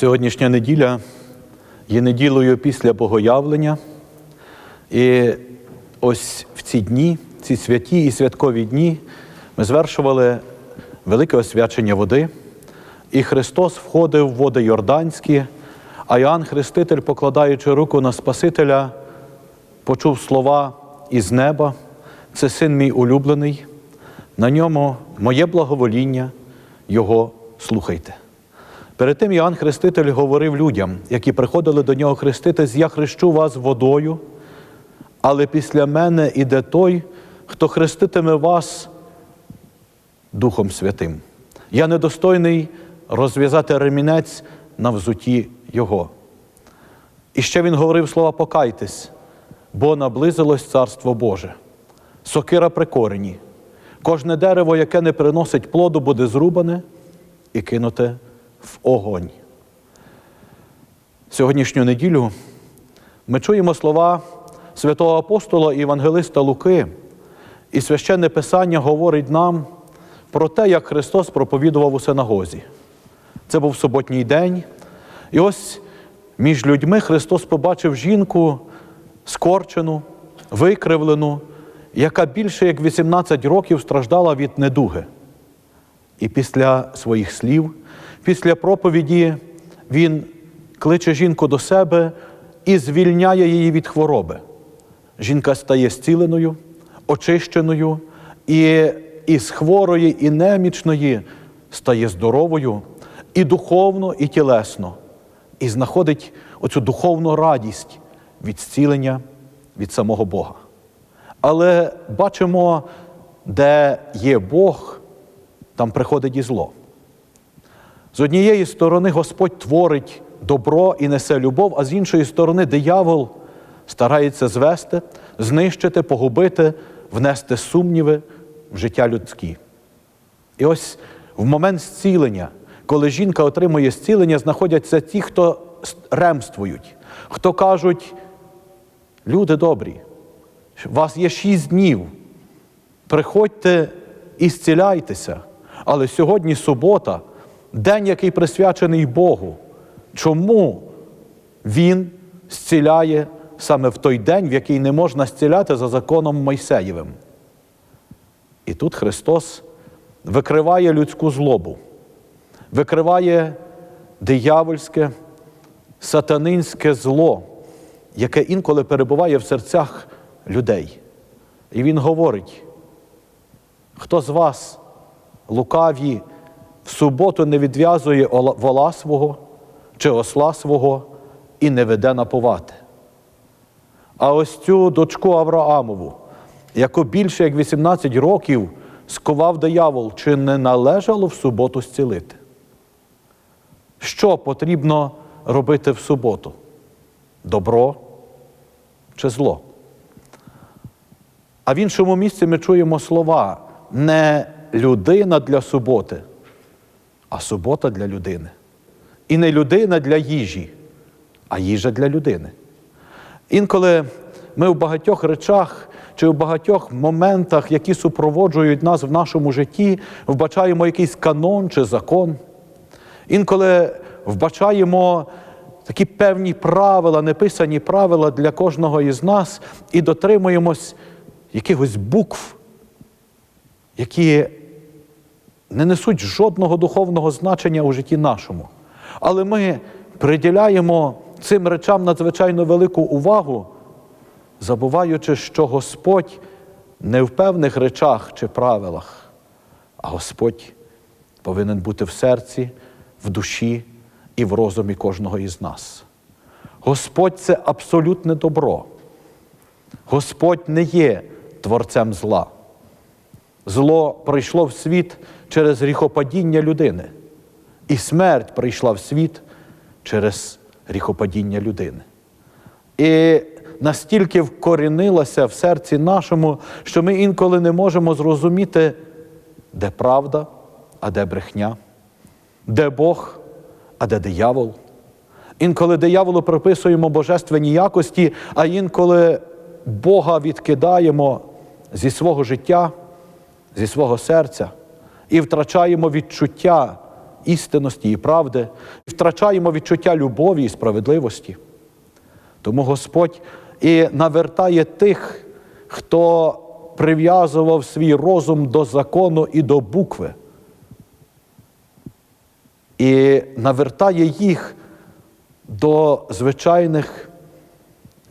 Сьогоднішня неділя є неділею після Богоявлення. І ось в ці дні, ці святі і святкові дні, ми звершували велике освячення води, і Христос входив в води Йорданські, а Іоанн Хреститель, покладаючи руку на Спасителя, почув слова із неба: це син мій улюблений, на ньому моє благовоління, його слухайте. Перед тим Іоанн Хреститель говорив людям, які приходили до нього хреститись, я хрещу вас водою, але після мене іде той, хто хреститиме вас Духом Святим. Я недостойний розв'язати ремінець на взуті Його. І ще він говорив слова покайтесь, бо наблизилось Царство Боже. Сокира при корені. Кожне дерево, яке не приносить плоду, буде зрубане і кинуте в огонь. Сьогоднішню неділю ми чуємо слова святого апостола і Євангелиста Луки, і священне Писання говорить нам про те, як Христос проповідував у синагозі. Це був суботній день, і ось між людьми Христос побачив жінку скорчену, викривлену, яка більше як 18 років страждала від недуги. І після своїх слів, після проповіді, він кличе жінку до себе і звільняє її від хвороби. Жінка стає зціленою, очищеною, і із хворої і немічної стає здоровою і духовно, і тілесно, і знаходить оцю духовну радість від зцілення від самого Бога. Але бачимо, де є Бог, там приходить і зло. З однієї сторони, Господь творить добро і несе любов, а з іншої сторони, диявол старається звести, знищити, погубити, внести сумніви в життя людське. І ось в момент зцілення, коли жінка отримує зцілення, знаходяться ті, хто ремствують, хто кажуть, люди добрі, у вас є шість днів, приходьте і зціляйтеся. Але сьогодні субота, день, який присвячений Богу. Чому Він зціляє саме в той день, в який не можна зціляти за законом Мойсеєвим? І тут Христос викриває людську злобу, викриває диявольське, сатанинське зло, яке інколи перебуває в серцях людей. І Він говорить, хто з вас лукаві в суботу не відв'язує вола свого чи осла свого і не веде напувати. А ось цю дочку Авраамову, яку більше як 18 років скував диявол, чи не належало в суботу зцілити? Що потрібно робити в суботу? Добро чи зло? А в іншому місці ми чуємо слова не людина для суботи, а субота для людини. І не людина для їжі, а їжа для людини. Інколи ми в багатьох речах чи в багатьох моментах, які супроводжують нас в нашому житті, вбачаємо якийсь канон чи закон. Інколи вбачаємо такі певні правила, неписані правила для кожного із нас і дотримуємось якихось букв, які не несуть жодного духовного значення у житті нашому. Але ми приділяємо цим речам надзвичайно велику увагу, забуваючи, що Господь не в певних речах чи правилах, а Господь повинен бути в серці, в душі і в розумі кожного із нас. Господь це абсолютне добро. Господь не є творцем зла. Зло прийшло в світ через гріхопадіння людини, і смерть прийшла в світ через гріхопадіння людини. І настільки вкорінилася в серці нашому, що ми інколи не можемо зрозуміти, де правда, а де брехня, де Бог, а де диявол. Інколи дияволу приписуємо божественні якості, а інколи Бога відкидаємо зі свого життя, зі свого серця і втрачаємо відчуття істинності і правди, і втрачаємо відчуття любові і справедливості. Тому Господь і навертає тих, хто прив'язував свій розум до закону і до букви, і навертає їх до звичайних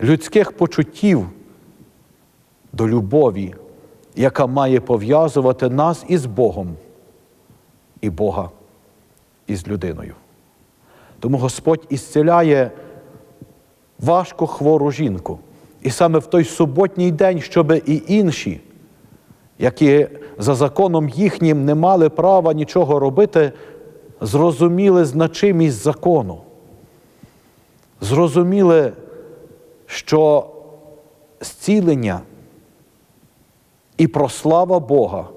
людських почуттів, до любові, яка має пов'язувати нас із Богом і Бога із людиною. Тому Господь ісціляє важко хвору жінку. І саме в той суботній день, щоб і інші, які за законом їхнім не мали права нічого робити, зрозуміли значимість закону. Зрозуміли, що зцілення і прослава Бога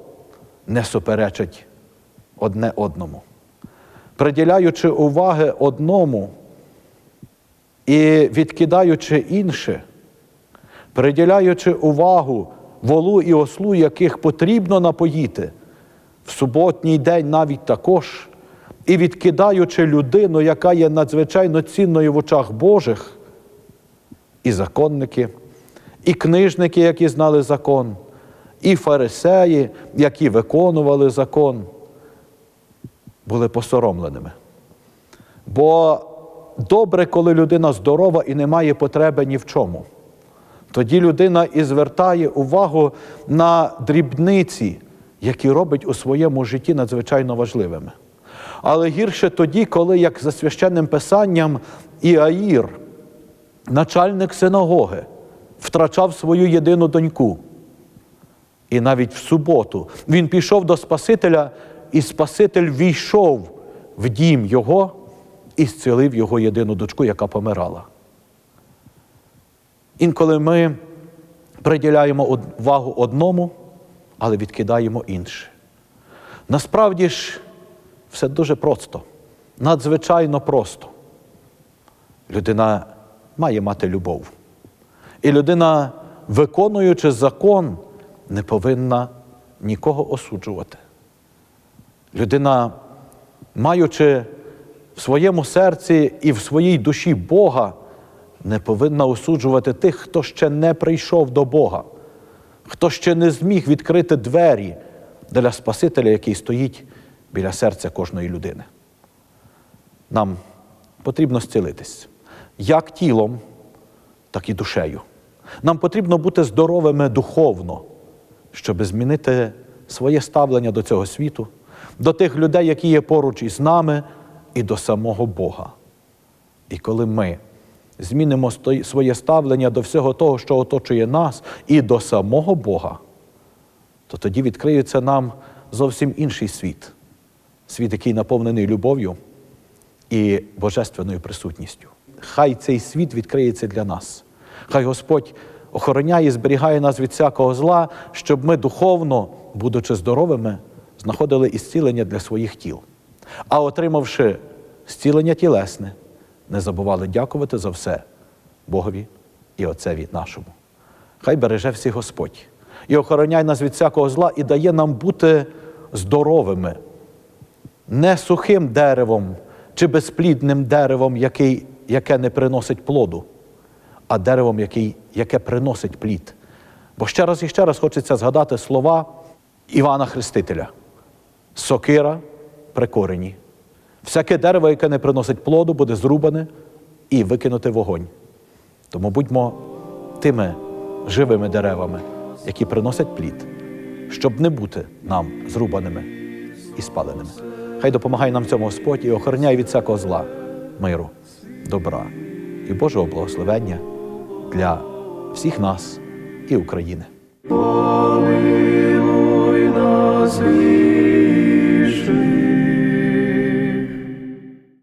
не суперечать одне одному. Приділяючи уваги одному і відкидаючи інше, приділяючи увагу волу і ослу, яких потрібно напоїти, в суботній день навіть також, і відкидаючи людину, яка є надзвичайно цінною в очах Божих, і законники, і книжники, які знали закон, і фарисеї, які виконували закон, були посоромленими. Бо добре, коли людина здорова і не має потреби ні в чому. Тоді людина і звертає увагу на дрібниці, які робить у своєму житті надзвичайно важливими. Але гірше тоді, коли, як за священним писанням, Іаїр, начальник синагоги, втрачав свою єдину доньку. І навіть в суботу він пішов до Спасителя, і Спаситель війшов в дім його і зцілив його єдину дочку, яка помирала. Інколи ми приділяємо увагу одному, але відкидаємо інше. Насправді ж, все дуже просто, надзвичайно просто. Людина має мати любов. І людина, виконуючи закон, не повинна нікого осуджувати. Людина, маючи в своєму серці і в своїй душі Бога, не повинна осуджувати тих, хто ще не прийшов до Бога, хто ще не зміг відкрити двері для Спасителя, який стоїть біля серця кожної людини. Нам потрібно зцілитись як тілом, так і душею. Нам потрібно бути здоровими духовно, щоб змінити своє ставлення до цього світу, до тих людей, які є поруч із нами, і до самого Бога. І коли ми змінимо своє ставлення до всього того, що оточує нас, і до самого Бога, то тоді відкриється нам зовсім інший світ, світ, який наповнений любов'ю і божественною присутністю. Хай цей світ відкриється для нас. Хай Господь охороняє і зберігає нас від всякого зла, щоб ми духовно, будучи здоровими, знаходили ісцілення для своїх тіл. А отримавши зцілення тілесне, не забували дякувати за все Богові і Отцеві нашому. Хай береже всіх Господь і охороняє нас від всякого зла і дає нам бути здоровими, не сухим деревом чи безплідним деревом, який, яке не приносить плоду, а деревом, який, яке приносить плід. Бо ще раз і ще раз хочеться згадати слова Івана Хрестителя: сокира при корені. Всяке дерево, яке не приносить плоду, буде зрубане і викинуте вогонь. Тому будьмо тими живими деревами, які приносять плід, щоб не бути нам зрубаними і спаленими. Хай допомагає нам в цьому Господь і охороняє від всякого зла, миру, добра і Божого благословення для всіх нас і України. Помилуй нас,